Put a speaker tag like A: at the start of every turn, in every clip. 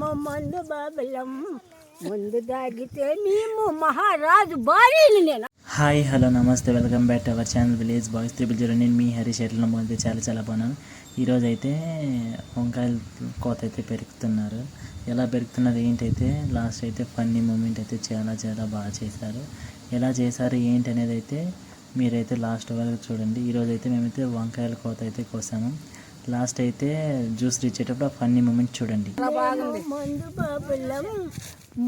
A: మేము మందు బాబలం. ముందు దాగితే మేము మహారాజు భార్యలు నేను.
B: హాయ్ హలో నమస్తే welcome back to our channel village boys triple zero నేను. మీ హరీష్ ఎట్ల మొదటి చాలా చాలా బాగున్నాను ఈరోజు అయితే వంకాయలు కోత అయితే పెరుగుతున్నారు. ఎలా పెరుగుతున్నారు ఏంటైతే లాస్ట్ అయితే ఫన్నీ మూమెంట్ అయితే చాలా చాలా బాగా చేశారు. ఎలా చేశారు ఏంటి అనేది అయితే మీరైతే లాస్ట్ వరకు చూడండి. ఈరోజు అయితే మేమైతే వంకాయల కోత అయితే కోసాము. లాస్ట్ అయితే జ్యూస్ ఇచ్చేటప్పుడు ఆ ఫన్నీ మూమెంట్ చూడండి.
A: మేము మందు బాబలం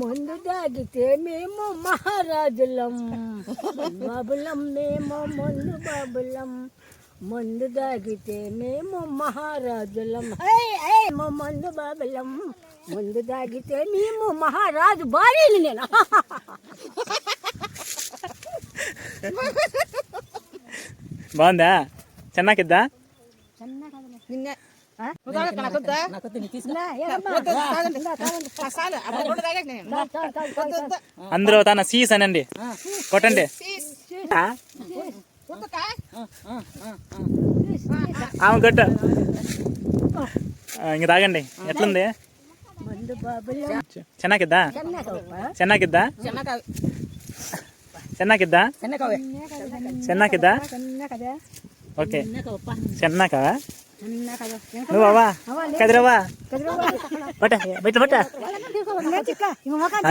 A: ముందు దాగితే మేము మహారాజులం. బాబులం మేము మందు బాబులం. మందు దాగితే మేము మహారాజులం. మేము మందు బాబులం. ముందు దాగితే మేము మహారాజు భార్యని నేను.
B: బాగుందా? చెన్నాకిద్దా? అందరూ తన సీస్ అనండి. కొట్టండి. ఆ? ఆమె కొట్టు. ఇంక తాగండి. ఎట్లుంది?
A: మందు బాబులం
B: చెన్నాకిద్దా? చెన్నాకిద్దా? చెన్నాకిద్దా? చెన్నాకిద్దా? ఓకే. చెన్నాక? నువ్వు అవ్వా? కదిరవ్వా? పట్ట బయట పట్ట.